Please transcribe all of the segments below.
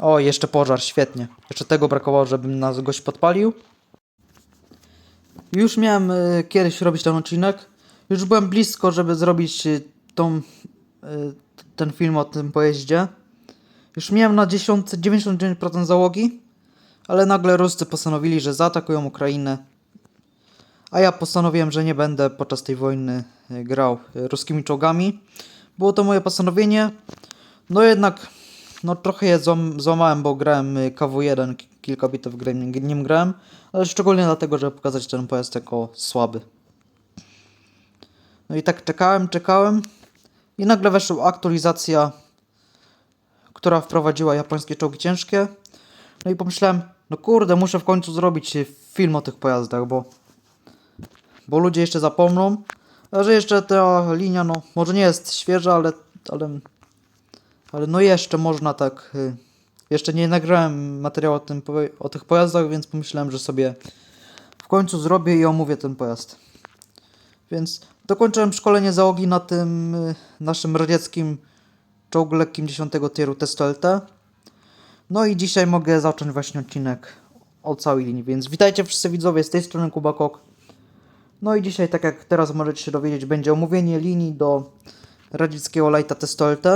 O, jeszcze pożar, świetnie. Jeszcze tego brakowało, żebym nas gość podpalił. Już miałem y, kiedyś robić ten odcinek. Już byłem blisko, żeby zrobić y, tą, y, ten film o tym pojeździe. Już miałem na 10, 99% załogi, ale nagle Ruscy postanowili, że zaatakują Ukrainę. A ja postanowiłem, że nie będę podczas tej wojny grał ruskimi czołgami. Było to moje postanowienie. No jednak, no trochę je złam, złamałem, bo grałem y, KW1, ki- kilka bitew nim nim grałem, ale szczególnie dlatego, żeby pokazać ten pojazd jako słaby. No i tak czekałem, czekałem i nagle weszła aktualizacja, która wprowadziła japońskie czołgi ciężkie. No i pomyślałem, no kurde, muszę w końcu zrobić y, film o tych pojazdach, bo bo ludzie jeszcze zapomną, a że jeszcze ta linia, no może nie jest świeża, ale, ale, ale no jeszcze można tak, y, jeszcze nie nagrałem materiału o, tym, o tych pojazdach, więc pomyślałem, że sobie w końcu zrobię i omówię ten pojazd. Więc dokończyłem szkolenie załogi na tym y, naszym radzieckim czołgu lekkim 10 tieru Testo LT. No i dzisiaj mogę zacząć właśnie odcinek o całej linii, więc witajcie wszyscy widzowie, z tej strony Kuba Kok. No i dzisiaj, tak jak teraz możecie się dowiedzieć, będzie omówienie linii do radzieckiego Lighta Testo LT.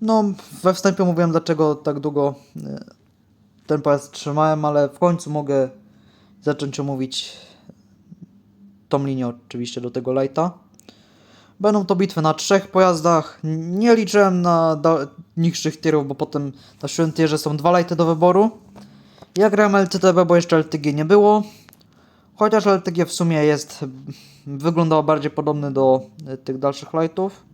No, we wstępie mówiłem, dlaczego tak długo e, ten pojazd trzymałem, ale w końcu mogę zacząć omówić tą linię oczywiście do tego Lighta. Będą to bitwy na trzech pojazdach. Nie liczyłem na niższych tierów, bo potem na siódmym tierze są dwa lighty do wyboru. Ja grałem LTTB, bo jeszcze LTG nie było. Chociaż LTG w sumie jest, wyglądał bardziej podobny do y, tych dalszych lightów.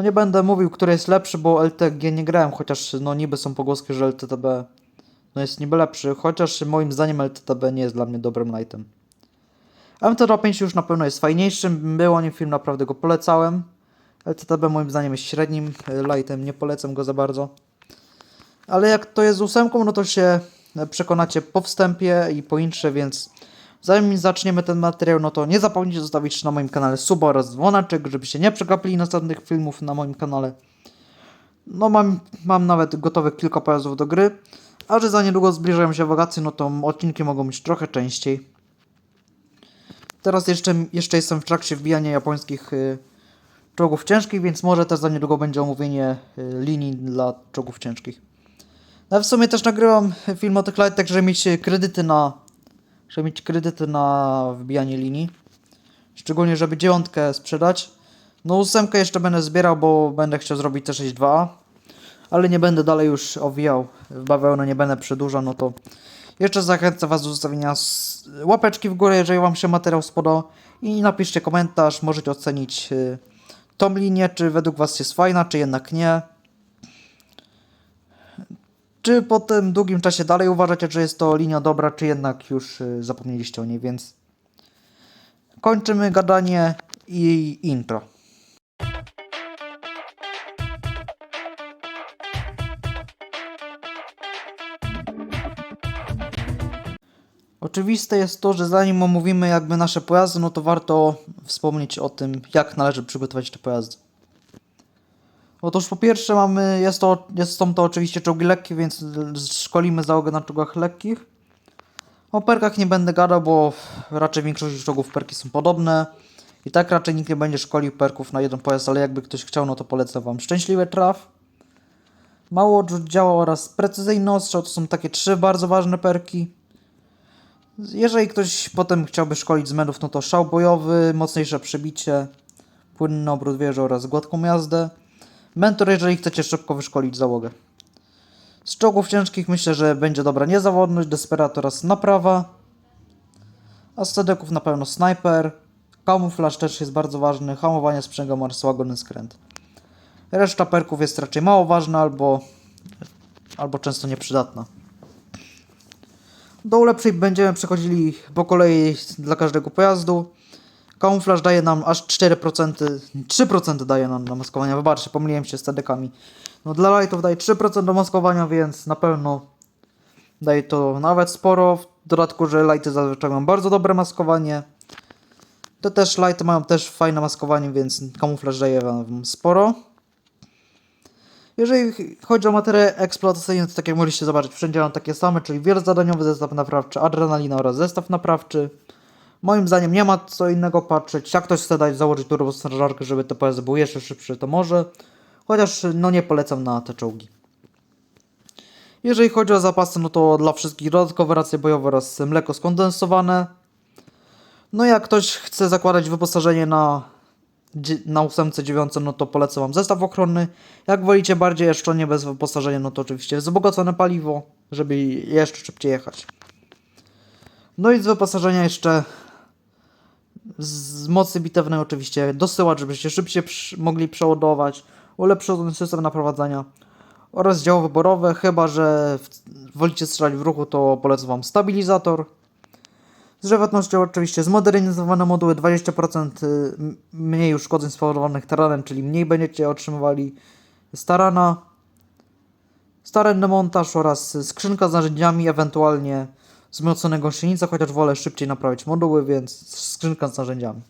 No nie będę mówił, który jest lepszy, bo LTG nie grałem, chociaż no niby są pogłoski, że LTTB no jest niby lepszy, chociaż moim zdaniem LTTB nie jest dla mnie dobrym lightem. MT-5 już na pewno jest fajniejszym, był o nim film, naprawdę go polecałem. LTTB moim zdaniem jest średnim y, lightem, nie polecam go za bardzo. Ale jak to jest ósemką, no to się przekonacie po wstępie i po intrze, więc zanim zaczniemy ten materiał, no to nie zapomnijcie zostawić na moim kanale suba oraz dzwoneczek, żebyście nie przegapili następnych filmów na moim kanale. No mam, mam nawet gotowych kilka pojazdów do gry, a że za niedługo zbliżają się wakacje, no to odcinki mogą być trochę częściej. Teraz jeszcze, jeszcze jestem w trakcie wbijania japońskich y, czołgów ciężkich, więc może też za niedługo będzie omówienie y, linii dla czołgów ciężkich. No w sumie też nagrywam film o tych lightach, żeby mieć kredyty na żeby mieć kredyty na wbijanie linii. Szczególnie, żeby dziewiątkę sprzedać. No ósemkę jeszcze będę zbierał, bo będę chciał zrobić T62A. Ale nie będę dalej już owijał w bawełnę, nie będę przedłużał, no to jeszcze zachęcę Was do zostawienia łapeczki w górę, jeżeli Wam się materiał spodobał i napiszcie komentarz, możecie ocenić y, tą linię, czy według Was jest fajna, czy jednak nie. Czy po tym długim czasie dalej uważacie, że jest to linia dobra, czy jednak już y, zapomnieliście o niej, więc kończymy gadanie i intro. Oczywiste jest to, że zanim omówimy jakby nasze pojazdy, no to warto wspomnieć o tym, jak należy przygotować te pojazdy. Otóż po pierwsze mamy, jest to, jest, są to oczywiście czołgi lekkie, więc szkolimy załogę na czołgach lekkich. O perkach nie będę gadał, bo raczej większość czołgów perki są podobne. I tak raczej nikt nie będzie szkolił perków na jeden pojazd, ale jakby ktoś chciał, no to polecam wam szczęśliwy traf. Mało odrzut działa oraz precyzyjny ostrzał, to są takie trzy bardzo ważne perki. Jeżeli ktoś potem chciałby szkolić z medów, no to szał bojowy, mocniejsze przebicie, płynny obrót wieży oraz gładką jazdę. Mentor, jeżeli chcecie szybko wyszkolić załogę. Z czołgów ciężkich myślę, że będzie dobra niezawodność, Desperator oraz naprawa. A z na pewno snajper. Kamuflaż też jest bardzo ważny, hamowanie sprzęgła oraz łagodny skręt. Reszta perków jest raczej mało ważna albo, albo często nieprzydatna. Do ulepszeń będziemy przechodzili po kolei dla każdego pojazdu. Kamuflaż daje nam aż 4%, 3% daje nam do maskowania. Wybaczcie, pomyliłem się z TDK-ami. No dla lightów daje 3% do maskowania, więc na pewno daje to nawet sporo. W dodatku, że lighty zazwyczaj mają bardzo dobre maskowanie. Te też lighty mają też fajne maskowanie, więc kamuflaż daje wam sporo. Jeżeli chodzi o materiały eksploatacyjne, to tak jak mogliście zobaczyć, wszędzie mam takie same, czyli wielozadaniowy zestaw naprawczy, adrenalina oraz zestaw naprawczy. Moim zdaniem nie ma co innego patrzeć. Jak ktoś chce dać założyć turbostrażarkę, żeby to pojazd był jeszcze szybszy, to może. Chociaż no nie polecam na te czołgi. Jeżeli chodzi o zapasy, no to dla wszystkich dodatkowe racje bojowe oraz mleko skondensowane. No jak ktoś chce zakładać wyposażenie na, na 8-9, no to polecam Wam zestaw ochronny. Jak wolicie bardziej jeszcze nie bez wyposażenia, no to oczywiście wzbogacone paliwo, żeby jeszcze szybciej jechać. No i z wyposażenia jeszcze z mocy bitewnej oczywiście dosyłacz, żebyście szybciej mogli przeładować, ulepszony system naprowadzania oraz działo wyborowe, chyba że wolicie strzelać w ruchu, to polecam Wam stabilizator. Z żywotnością oczywiście zmodernizowane moduły 20% y, mniej uszkodzeń spowodowanych taranem, czyli mniej będziecie otrzymywali starana, staren demontaż oraz skrzynka z narzędziami, ewentualnie wzmocnione gąsienica, chociaż wolę szybciej naprawić moduły, więc skrzynka z narzędziami.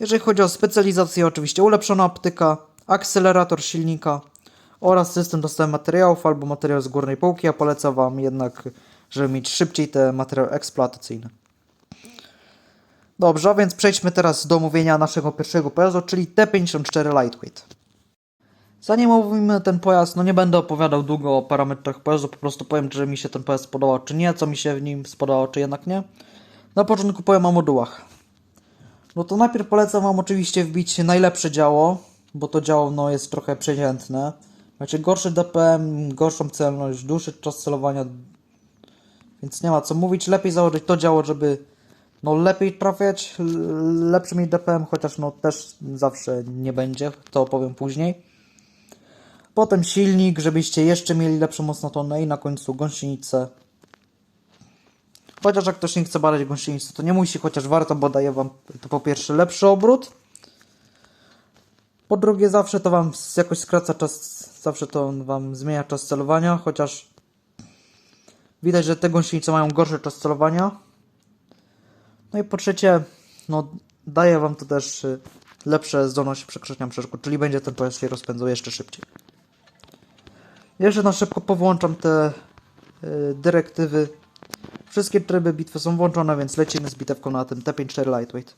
Jeżeli chodzi o specjalizację, oczywiście ulepszona optyka, akcelerator silnika oraz system dostawy materiałów albo materiał z górnej półki. Ja polecam Wam jednak, żeby mieć szybciej te materiały eksploatacyjne. Dobrze, a więc przejdźmy teraz do omówienia naszego pierwszego pojazdu, czyli T54 Lightweight. Zanim omówimy ten pojazd, no nie będę opowiadał długo o parametrach pojazdu, po prostu powiem, czy mi się ten pojazd spodobał, czy nie, co mi się w nim spodobało, czy jednak nie. Na początku powiem o modułach. No to najpierw polecam Wam oczywiście wbić najlepsze działo, bo to działo no, jest trochę przeciętne. Macie gorszy DPM, gorszą celność, dłuższy czas celowania, więc nie ma co mówić. Lepiej założyć to działo, żeby no, lepiej trafiać, lepszy mieć DPM, chociaż no, też zawsze nie będzie, to opowiem później. Potem silnik, żebyście jeszcze mieli lepszą mocnotonę i na końcu gąsienicę. Chociaż jak ktoś nie chce badać gąsienicy, to nie musi, chociaż warto, bo daje wam to po pierwsze lepszy obrót. Po drugie, zawsze to wam jakoś skraca czas, zawsze to wam zmienia czas celowania, chociaż widać, że te gąsienice mają gorszy czas celowania. No i po trzecie, no daje wam to też y, lepsze zdolności przekroczenia przeszkód, czyli będzie ten pojazd się rozpędzał jeszcze szybciej. Jeszcze na szybko powłączam te y, dyrektywy. Wszystkie tryby bitwy są włączone, więc lecimy z bitewką na tym T54 Lightweight.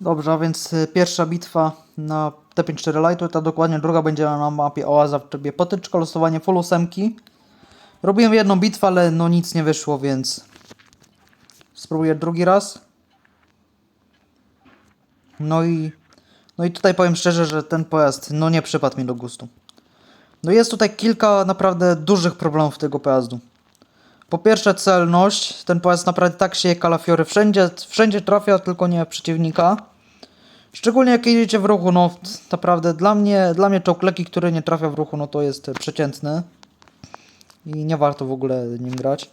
Dobrze, a więc y, pierwsza bitwa na T54 Lightweight, a dokładnie druga będzie na mapie Oaza w trybie potyczka, losowanie full ósemki. Robiłem jedną bitwę, ale no nic nie wyszło, więc spróbuję drugi raz. No i, no i tutaj powiem szczerze, że ten pojazd no nie przypadł mi do gustu. No jest tutaj kilka naprawdę dużych problemów tego pojazdu. Po pierwsze celność, ten pojazd naprawdę tak się je kalafiory, wszędzie, wszędzie trafia, tylko nie przeciwnika. Szczególnie jak jedziecie w ruchu, no naprawdę dla mnie, dla mnie czołg lekki, który nie trafia w ruchu, no to jest przeciętny. I nie warto w ogóle nim grać.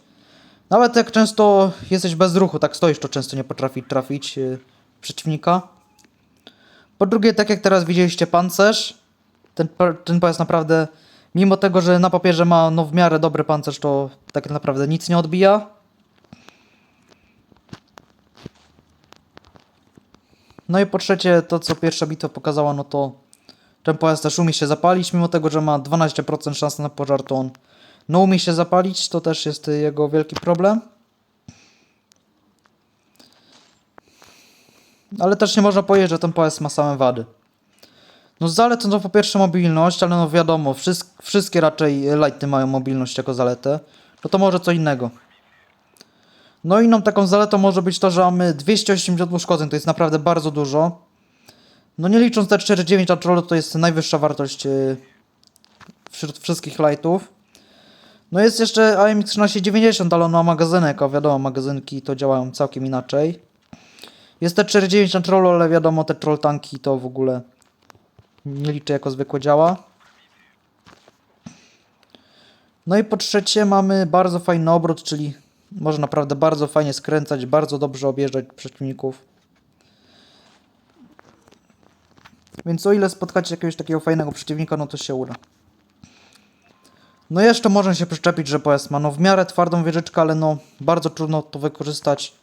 Nawet jak często jesteś bez ruchu, tak stoisz, to często nie potrafi trafić yy, przeciwnika. Po drugie, tak jak teraz widzieliście pancerz, ten, ten pojazd naprawdę, mimo tego, że na papierze ma no, w miarę dobry pancerz, to tak naprawdę nic nie odbija. No i po trzecie, to co pierwsza bitwa pokazała, no to ten pojazd też umie się zapalić, mimo tego, że ma 12% szans na pożar, to on no umie się zapalić, to też jest jego wielki problem. Ale też nie można powiedzieć, że ten pojazd ma same wady. No z zalet to po pierwsze mobilność, ale no wiadomo, wszyst- wszystkie raczej lighty mają mobilność jako zaletę. No to może co innego. No inną taką zaletą może być to, że mamy 280 uszkodzeń, to jest naprawdę bardzo dużo. No nie licząc te 4,9 Atrolu, to jest najwyższa wartość yy, wśród wszystkich lightów. No jest jeszcze AMX 1390, ale on ma magazynek, a wiadomo, magazynki to działają całkiem inaczej. Jest te 4,9 na trollu, ale wiadomo, te troll tanki to w ogóle liczę jako zwykłe działa. No i po trzecie mamy bardzo fajny obrót, czyli może naprawdę bardzo fajnie skręcać, bardzo dobrze objeżdżać przeciwników. Więc o ile spotkacie jakiegoś takiego fajnego przeciwnika, no to się uda. No jeszcze można się przyczepić, że pojazd ma no w miarę twardą wieżyczkę, ale no bardzo trudno to wykorzystać.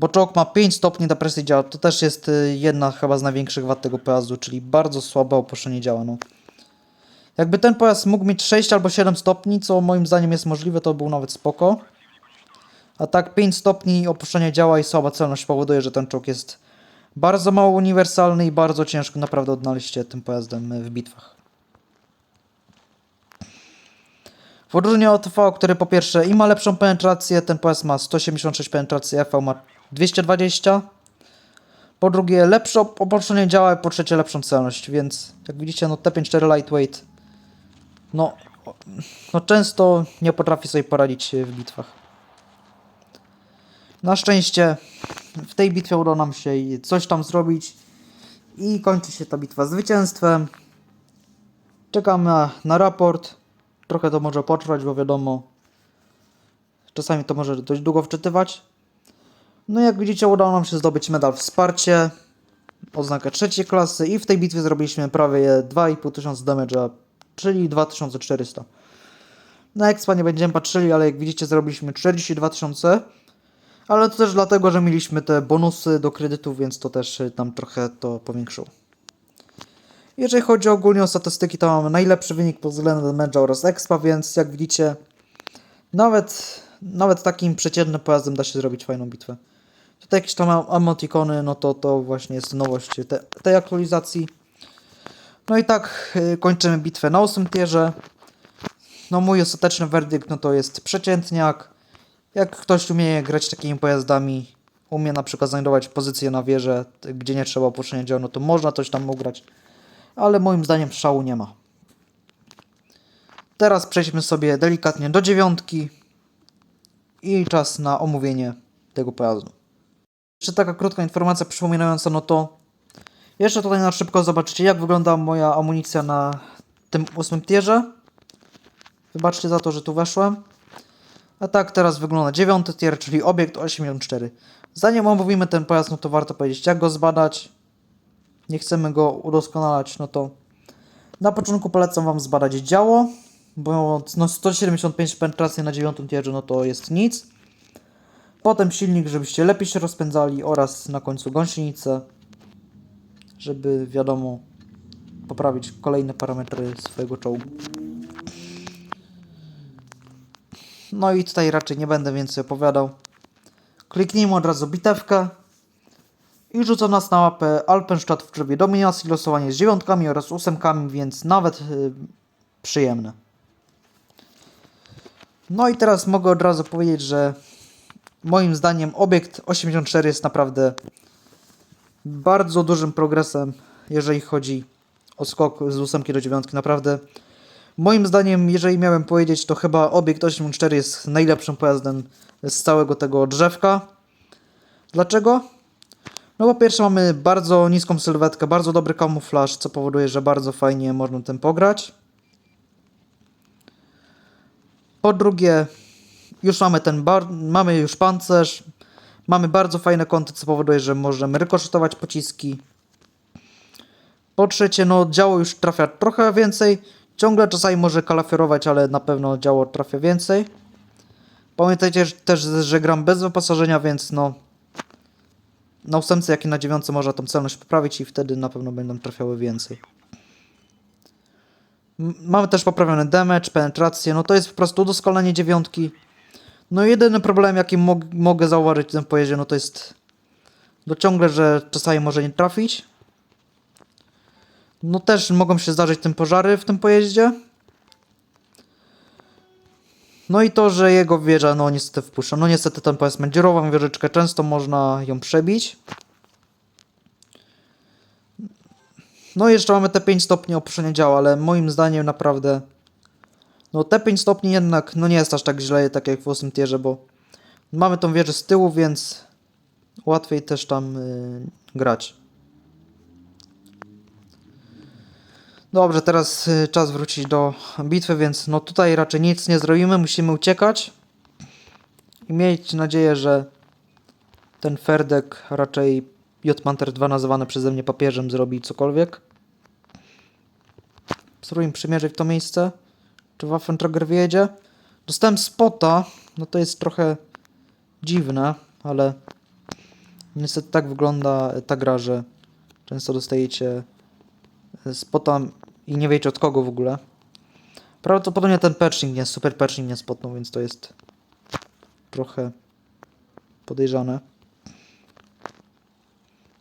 Bo czołg ma 5 stopni depresji działa. To też jest y, jedna chyba z największych wad tego pojazdu, czyli bardzo słabe opuszczenie działa. No. Jakby ten pojazd mógł mieć 6 albo 7 stopni, co moim zdaniem jest możliwe, to był nawet spoko. A tak 5 stopni opuszczenia działa i słaba celność powoduje, że ten czołg jest bardzo mało uniwersalny i bardzo ciężko naprawdę odnaleźć się tym pojazdem y, w bitwach. W odróżnieniu od TV, który po pierwsze i ma lepszą penetrację, ten pojazd ma 186 penetracji, FV ma 220. Po drugie lepsze op- opuszczenie działa, po trzecie lepszą celność, więc jak widzicie no T54 Lightweight no, no często nie potrafi sobie poradzić w bitwach. Na szczęście w tej bitwie udało nam się coś tam zrobić i kończy się ta bitwa zwycięstwem. Czekamy na, na raport. Trochę to może potrwać, bo wiadomo, czasami to może dość długo wczytywać. No jak widzicie, udało nam się zdobyć medal wsparcie, oznakę trzeciej klasy i w tej bitwie zrobiliśmy prawie 2,5 tysiąca damage'a, czyli 2400. Na expa nie będziemy patrzyli, ale jak widzicie zrobiliśmy 42 tysiące. Ale to też dlatego, że mieliśmy te bonusy do kredytów, więc to też tam trochę to powiększyło. Jeżeli chodzi ogólnie o statystyki, to mamy najlepszy wynik pod względem damage'a oraz expa, więc jak widzicie, nawet, nawet takim przeciętnym pojazdem da się zrobić fajną bitwę. Tutaj jakieś tam emotikony, no to to właśnie jest nowość te, tej aktualizacji. No i tak y, kończymy bitwę na 8 tierze. No mój ostateczny werdykt no to jest przeciętniak. Jak ktoś umie grać takimi pojazdami, umie na przykład znajdować pozycję na wieżę, gdzie nie trzeba opuszczenia działu, no to można coś tam ugrać. Ale moim zdaniem szału nie ma. Teraz przejdźmy sobie delikatnie do dziewiątki i czas na omówienie tego pojazdu. Jeszcze taka krótka informacja przypominająca, no to jeszcze tutaj na szybko zobaczycie jak wygląda moja amunicja na tym ósmym tierze. Wybaczcie za to, że tu weszłem. A tak teraz wygląda dziewiąty tier, czyli obiekt 84. Zanim omówimy ten pojazd, no to warto powiedzieć jak go zbadać. Nie chcemy go udoskonalać, no to na początku polecam Wam zbadać działo, bo no 175 penetracji na dziewiątym tierze, no to jest nic. Potem silnik, żebyście lepiej się rozpędzali oraz na końcu gąsienicę, żeby wiadomo poprawić kolejne parametry swojego czołgu. No i tutaj raczej nie będę więcej opowiadał. Kliknijmy od razu bitewkę i rzuca nas na mapę Alpenstadt w trybie dominacji, losowanie z dziewiątkami oraz ósemkami, więc nawet y, przyjemne. No i teraz mogę od razu powiedzieć, że moim zdaniem obiekt 84 jest naprawdę bardzo dużym progresem, jeżeli chodzi o skok z ósemki do dziewiątki. Naprawdę Moim zdaniem, jeżeli miałem powiedzieć, to chyba obiekt 84 jest najlepszym pojazdem z całego tego drzewka. Dlaczego? No po pierwsze mamy bardzo niską sylwetkę, bardzo dobry kamuflaż, co powoduje, że bardzo fajnie można tym pograć. Po drugie, już mamy ten bar, mamy już pancerz, mamy bardzo fajne kąty, co powoduje, że możemy rykoszetować pociski. Po trzecie, no działo już trafia trochę więcej. Ciągle czasami może kalafiorować, ale na pewno działo trafia więcej. Pamiętajcie że- też, że gram bez wyposażenia, więc no na ósemce, jak i na dziewiątce można tą celność poprawić i wtedy na pewno będą trafiały więcej. Mamy też poprawiony damage, penetrację, no to jest po prostu udoskonalenie dziewiątki. No jedyny problem, jaki mog- mogę zauważyć w tym pojeździe, no to jest no ciągle, że czasami może nie trafić. No też mogą się zdarzyć tym pożary w tym pojeździe. No i to, że jego wieża no niestety wpuszcza. No niestety ten pojazd ma dziurową wieżyczkę, często można ją przebić. No i jeszcze mamy te 5 stopni opuszczenia działa, ale moim zdaniem naprawdę no te 5 stopni jednak no nie jest aż tak źle, tak jak w 8 tierze, bo mamy tą wieżę z tyłu, więc łatwiej też tam y, grać. Dobrze, teraz y, czas wrócić do bitwy, więc no tutaj raczej nic nie zrobimy, musimy uciekać i mieć nadzieję, że ten Ferdek, raczej J Panther 2 nazywany przeze mnie papieżem zrobi cokolwiek. Spróbujmy przymierzyć w to miejsce. Czy Waffentrager wyjedzie? Dostałem spota, no to jest trochę dziwne, ale Niestety tak wygląda ta gra, że często dostajecie spota i nie wiecie od kogo w ogóle. Prawdopodobnie ten patching nie, super patching nie spotnął, więc to jest trochę podejrzane.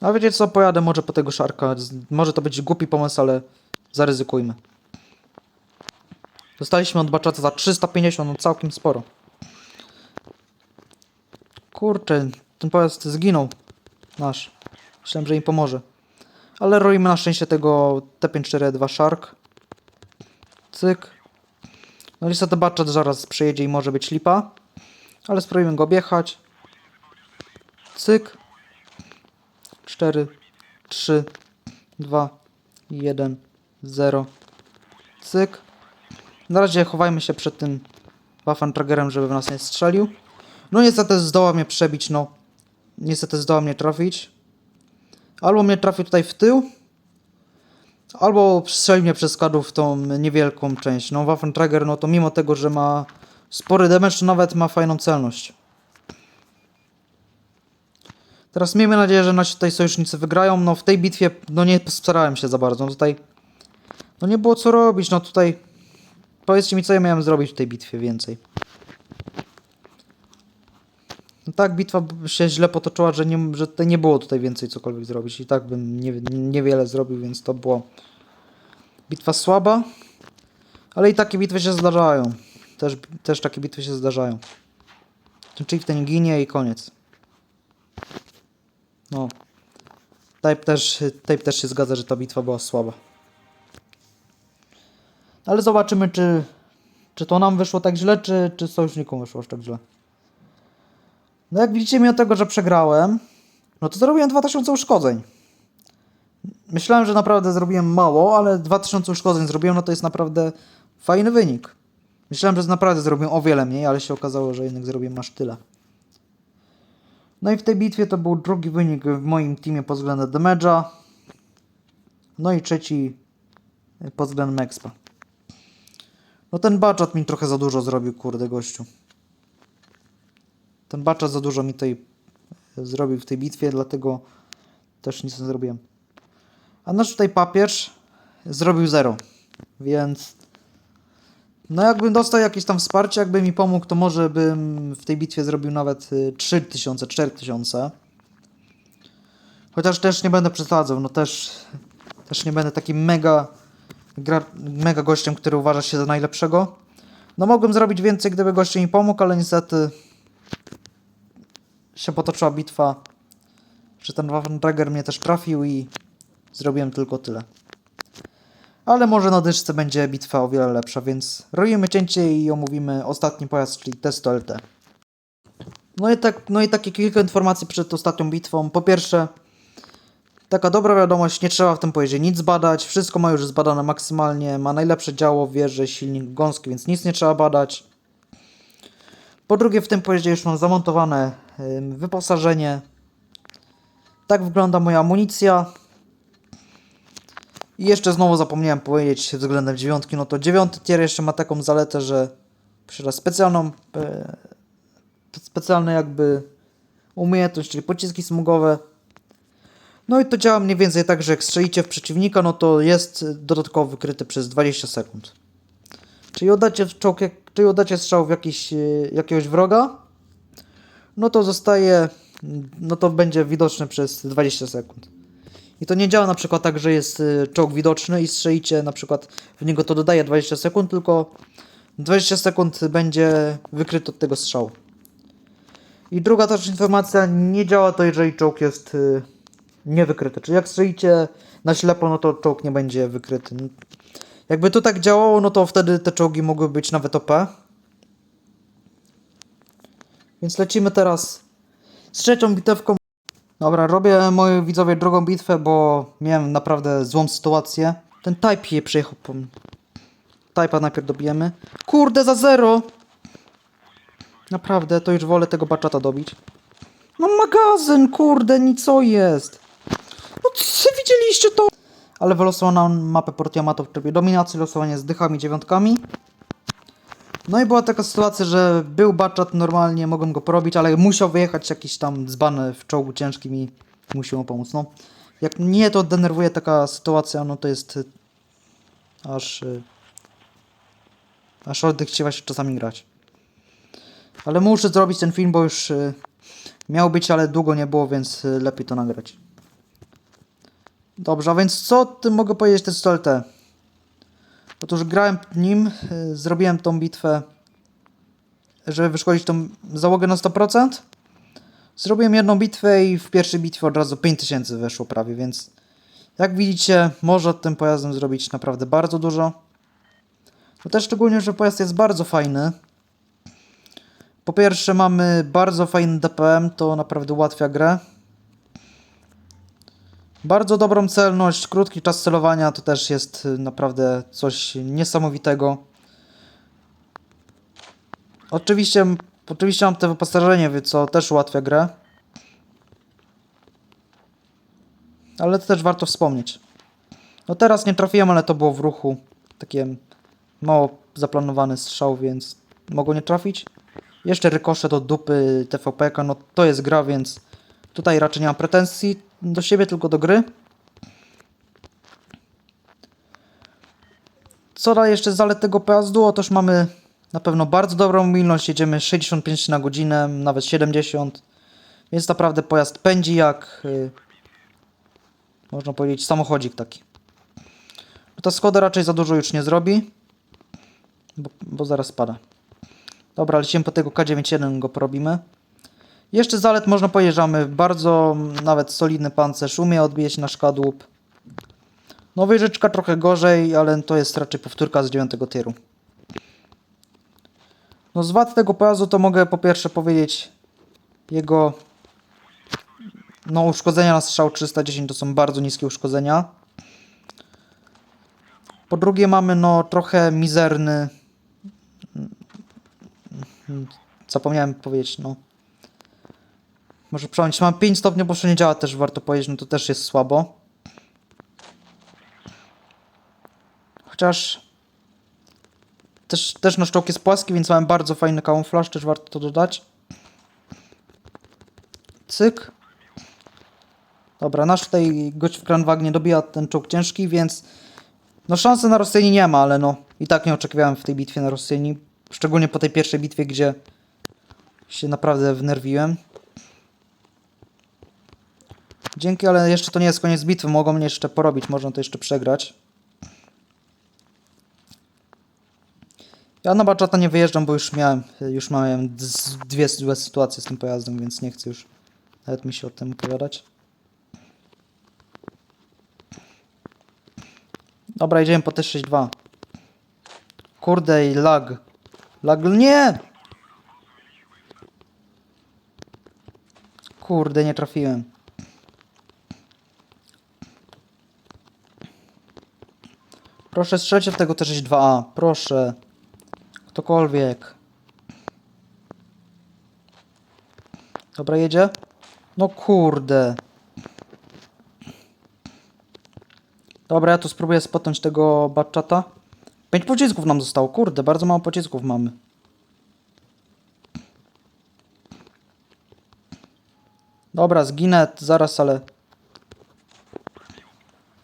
A wiecie co, pojadę może po tego szarka. Może to być głupi pomysł, ale zaryzykujmy. Dostaliśmy od Baczata za 350, no całkiem sporo. Kurczę, ten pojazd zginął. Nasz. Myślałem, że im pomoże. Ale roimy na szczęście tego T542 Shark. Cyk. No niestety Batchat zaraz przyjedzie i może być lipa. Ale spróbujmy go objechać. Cyk. 4, 3, 2, 1, 0. Cyk. Na razie chowajmy się przed tym Waffentragerem, żeby w nas nie strzelił. No niestety zdoła mnie przebić, no. Niestety zdoła mnie trafić. Albo mnie trafił tutaj w tył, albo strzelił mnie przez kadłub w tą niewielką część. No Waffentrager, no to mimo tego, że ma spory damage, nawet ma fajną celność. Teraz miejmy nadzieję, że nasi tutaj sojusznicy wygrają. No w tej bitwie, no nie postarałem się za bardzo. No tutaj, no nie było co robić, no tutaj, powiedzcie mi, co ja miałem zrobić w tej bitwie więcej. No tak, bitwa się źle potoczyła, że, nie, że nie było tutaj więcej cokolwiek zrobić. I tak bym nie, niewiele zrobił, więc to była bitwa słaba. Ale i takie bitwy się zdarzają. Też, też takie bitwy się zdarzają. Ten chieftain ginie i koniec. No. Type też, Type też się zgadza, że ta bitwa była słaba. Ale zobaczymy, czy, czy to nam wyszło tak źle, czy, czy sojusznikom wyszło tak źle. No jak widzicie, mimo tego, że przegrałem, no to zrobiłem 2000 uszkodzeń. Myślałem, że naprawdę zrobiłem mało, ale 2000 uszkodzeń zrobiłem, no to jest naprawdę fajny wynik. Myślałem, że naprawdę zrobiłem o wiele mniej, ale się okazało, że jednak zrobiłem aż tyle. No i w tej bitwie to był drugi wynik w moim teamie pod względem damage'a. No i trzeci pod względem expa. No ten baczat mi trochę za dużo zrobił, kurde gościu. Ten baczat za dużo mi tutaj zrobił w tej bitwie, dlatego też nic nie zrobiłem. A nasz tutaj papież zrobił zero, więc no jakbym dostał jakieś tam wsparcie, jakby mi pomógł, to może bym w tej bitwie zrobił nawet y, 3000, 4000. Chociaż też nie będę przesadzał, no też, też nie będę takim mega, gra, mega gościem, który uważa się za najlepszego. No mogłem zrobić więcej, gdyby gościu mi pomógł, ale niestety się potoczyła bitwa, że ten Waffentrager mnie też trafił i zrobiłem tylko tyle. Ale może na dyszce będzie bitwa o wiele lepsza, więc robimy cięcie i omówimy ostatni pojazd, czyli Testo LT. No i, tak, no i takie kilka informacji przed ostatnią bitwą. Po pierwsze, taka dobra wiadomość, nie trzeba w tym pojeździe nic badać, wszystko ma już zbadane maksymalnie, ma najlepsze działo, wieże, silnik gąski, więc nic nie trzeba badać. Po drugie, w tym pojeździe już mam zamontowane wyposażenie. Tak wygląda moja amunicja. I jeszcze znowu zapomniałem powiedzieć względem dziewiątki, no to dziewiąty tier jeszcze ma taką zaletę, że posiada specjalną, e, specjalne jakby umiejętność, czyli pociski smugowe. No i to działa mniej więcej tak, że jak strzelicie w przeciwnika, no to jest dodatkowo wykryty przez 20 sekund. Czyli oddacie, czołg, czyli oddacie strzał w jakiś, e, jakiegoś wroga, no to zostaje, no to będzie widoczny przez 20 sekund. I to nie działa na przykład tak, że jest y, czołg widoczny i strzelicie na przykład w niego to dodaje 20 sekund, tylko 20 sekund będzie wykryty od tego strzału. I druga też informacja, nie działa to jeżeli czołg jest y, niewykryty. Czyli jak strzelicie na ślepo, no to czołg nie będzie wykryty. Jakby to tak działało, no to wtedy te czołgi mogły być nawet OP. Więc lecimy teraz z trzecią bitewką. Dobra, robię moi widzowie drugą bitwę, bo miałem naprawdę złą sytuację. Ten Type je przyjechał po mnie. Type'a najpierw dobijemy. Kurde, za zero! Naprawdę, to już wolę tego baczata dobić. No magazyn, kurde, nic co jest. Co widzieliście to? Ale wylosował nam mapę Port Yamato w trybie dominacji, losowanie z dychami dziewiątkami. No i była taka sytuacja, że był baczat normalnie, mogłem go porobić, ale musiał wyjechać jakiś tam dzban w czołgu ciężkim i musiał mu pomóc. No, jak mnie to denerwuje taka sytuacja, no to jest y, aż y, aż oddech się czasami grać. Ale muszę zrobić ten film, bo już y, miał być, ale długo nie było, więc lepiej to nagrać. Dobrze, a więc co ty mogę powiedzieć z LT? Otóż grałem nim, y, zrobiłem tą bitwę, żeby wyszkolić tą załogę na 100%. Zrobiłem jedną bitwę i w pierwszej bitwie od razu 5000 weszło prawie, więc jak widzicie, można tym pojazdem zrobić naprawdę bardzo dużo. No też szczególnie, że pojazd jest bardzo fajny. Po pierwsze mamy bardzo fajny DPM, to naprawdę ułatwia grę. Bardzo dobrą celność, krótki czas celowania to też jest y, naprawdę coś niesamowitego. Oczywiście, oczywiście mam te wyposażenie, co też ułatwia grę. Ale to też warto wspomnieć. No teraz nie trafiłem, ale to było w ruchu. Takie mało zaplanowany strzał, więc mogło nie trafić. Jeszcze rykosze do dupy TVP, no to jest gra, więc tutaj raczej nie mam pretensji do siebie, tylko do gry. Co da jeszcze zalet tego pojazdu? Otóż mamy na pewno bardzo dobrą mobilność, jedziemy 65 na godzinę, nawet 70. Więc naprawdę pojazd pędzi jak, y, można powiedzieć, samochodzik taki. Ta Skoda raczej za dużo już nie zrobi, bo, bo zaraz spada. Dobra, lecimy po tego K91, go porobimy. Jeszcze zalet można mamy bardzo mm, nawet solidny pancerz, umie odbijać na szkadłup. No wyżyczka trochę gorzej, ale to jest raczej powtórka z 9 tieru. No z wad tego pojazdu to mogę po pierwsze powiedzieć jego no uszkodzenia na strzał 310 to są bardzo niskie uszkodzenia. Po drugie mamy no trochę mizerny zapomniałem powiedzieć, no może przełączyć, mam 5 stopni, bo nie działa też warto powiedzieć, no to też jest słabo. Chociaż też, też nasz czołg jest płaski, więc mamy bardzo fajny kamuflaż, też warto to dodać. Cyk. Dobra, nasz tutaj gość w Kranwag nie dobija ten czołg ciężki, więc no szansy na Rosjanie nie ma, ale no i tak nie oczekiwałem w tej bitwie na Rosjanie. Szczególnie po tej pierwszej bitwie, gdzie się naprawdę wnerwiłem. Dzięki, ale jeszcze to nie jest koniec bitwy. Mogą mnie jeszcze porobić, można to jeszcze przegrać. Ja na baczata nie wyjeżdżam, bo już miałem, już miałem dwie złe sytuacje z tym pojazdem, więc nie chcę już nawet mi się o tym opowiadać. Dobra, idziemy po T62. Kurde i lag. Lag, nie! Kurde, nie trafiłem. Proszę strzelcie w tego T62A. Proszę. Ktokolwiek. Dobra, jedzie? No kurde. Dobra, ja tu spróbuję spotnąć tego Batchata. Pięć pocisków nam zostało, kurde, bardzo mało pocisków mamy. Dobra, zginę zaraz, ale...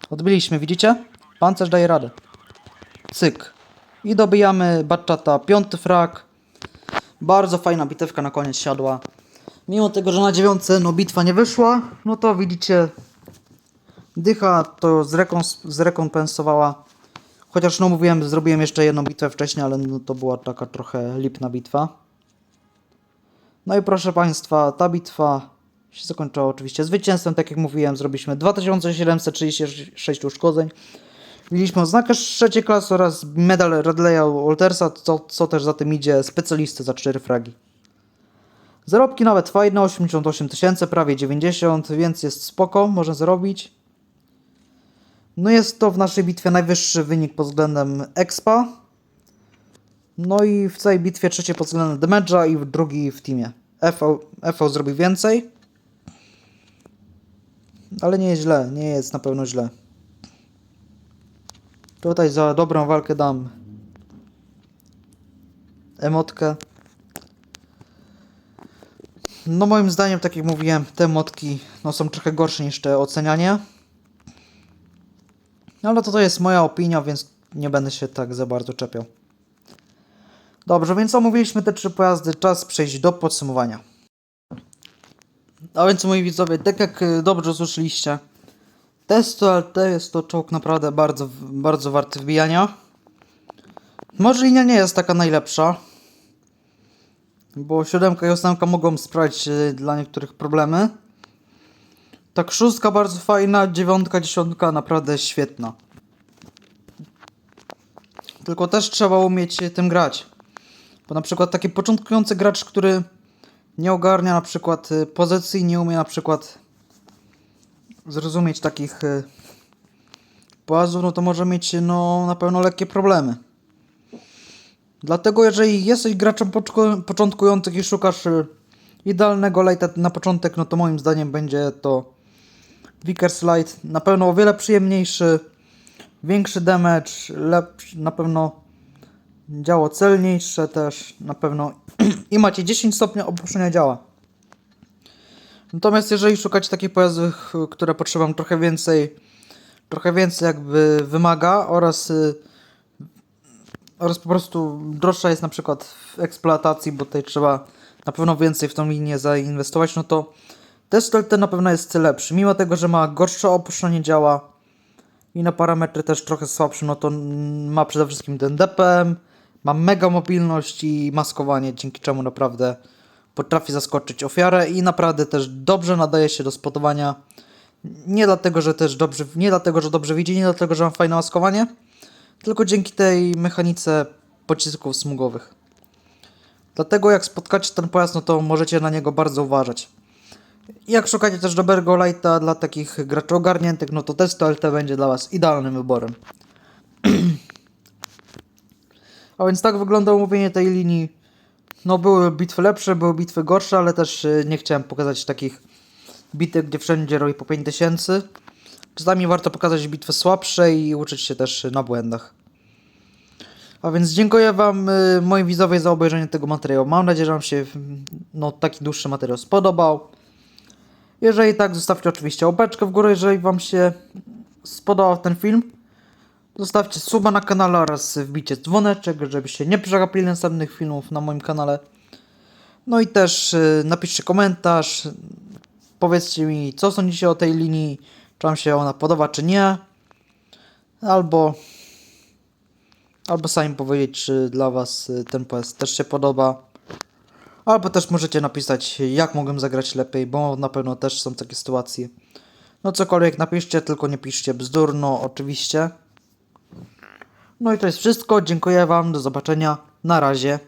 Odbyliśmy, widzicie? Pancerz daje radę. Cyk. I dobijamy Batchata, piąty frak. Bardzo fajna bitewka na koniec siadła. Mimo tego, że na dziewiątce no bitwa nie wyszła, no to widzicie, dycha to zrekompensowała. Chociaż no mówiłem, zrobiłem jeszcze jedną bitwę wcześniej, ale no to była taka trochę lipna bitwa. No i proszę Państwa, ta bitwa się zakończyła oczywiście zwycięstwem. Tak jak mówiłem, zrobiliśmy 2736 uszkodzeń. Mieliśmy oznakę trzeciej klasy oraz medal Radleya Waltersa, co, co też za tym idzie specjalisty za 4 fragi. Zarobki nawet fajne, 88 tysięcy, prawie 90, więc jest spoko, można zarobić. No jest to w naszej bitwie najwyższy wynik pod względem expa. No i w całej bitwie trzecie pod względem damage'a i drugi w teamie. FV, FV zrobił więcej. Ale nie jest źle, nie jest na pewno źle. Tutaj za dobrą walkę dam emotkę. No moim zdaniem, tak jak mówiłem, te emotki no, są trochę gorsze niż te ocenianie. No ale to, to jest moja opinia, więc nie będę się tak za bardzo czepiał. Dobrze, więc omówiliśmy te trzy pojazdy. Czas przejść do podsumowania. A więc moi widzowie, tak jak y, dobrze usłyszeliście, Testo LT jest to czołg naprawdę bardzo, bardzo warty wbijania. Może linia nie jest taka najlepsza, bo siódemka i ósemka mogą sprawić y, dla niektórych problemy. Tak szóstka bardzo fajna, dziewiątka, dziesiątka naprawdę świetna. Tylko też trzeba umieć tym grać. Bo na przykład taki początkujący gracz, który nie ogarnia na przykład y, pozycji, nie umie na przykład zrozumieć takich y, płazów, no to może mieć no na pewno lekkie problemy. Dlatego jeżeli jesteś graczem początkującym i szukasz y, idealnego lighta na początek, no to moim zdaniem będzie to Vickers Light. Na pewno o wiele przyjemniejszy, większy damage, lepszy, na pewno działo celniejsze też, na pewno i macie 10 stopni opuszczenia działa. Natomiast jeżeli szukacie takich pojazdów, które potrzebują trochę więcej, trochę więcej jakby wymaga oraz y, oraz po prostu droższa jest na przykład w eksploatacji, bo tutaj trzeba na pewno więcej w tą linię zainwestować, no to Tesla ten na pewno jest lepszy. Mimo tego, że ma gorsze opuszczenie działa i na parametry też trochę słabsze, no to ma przede wszystkim ten DPM, ma mega mobilność i maskowanie, dzięki czemu naprawdę potrafi zaskoczyć ofiarę i naprawdę też dobrze nadaje się do spotowania. Nie dlatego, że też dobrze, nie dlatego, że dobrze widzi, nie dlatego, że ma fajne maskowanie, tylko dzięki tej mechanice pocisków smugowych. Dlatego jak spotkacie ten pojazd, no to możecie na niego bardzo uważać. Jak szukacie też dobrego lighta dla takich graczy ogarniętych, no to Testo LT będzie dla Was idealnym wyborem. A więc tak wygląda omówienie tej linii. No były bitwy lepsze, były bitwy gorsze, ale też y, nie chciałem pokazać takich bitew, gdzie wszędzie robi po 5000. Czasami warto pokazać bitwy słabsze i uczyć się też na błędach. A więc dziękuję Wam, y, moi widzowie, za obejrzenie tego materiału. Mam nadzieję, że Wam się mm, no, taki dłuższy materiał spodobał. Jeżeli tak, zostawcie oczywiście łapeczkę w górę, jeżeli Wam się spodobał ten film. Zostawcie suba na kanale oraz wbicie dzwoneczek, żebyście nie przegapili następnych filmów na moim kanale. No i też y, napiszcie komentarz, powiedzcie mi, co sądzicie o tej linii, czy Wam się ona podoba, czy nie. Albo, albo sami powiedzieć, czy dla Was y, ten pojazd też się podoba. Albo też możecie napisać, jak mogłem zagrać lepiej, bo na pewno też są takie sytuacje. No cokolwiek napiszcie, tylko nie piszcie bzdurno, oczywiście. No i to jest wszystko. Dziękuję Wam. Do zobaczenia. Na razie.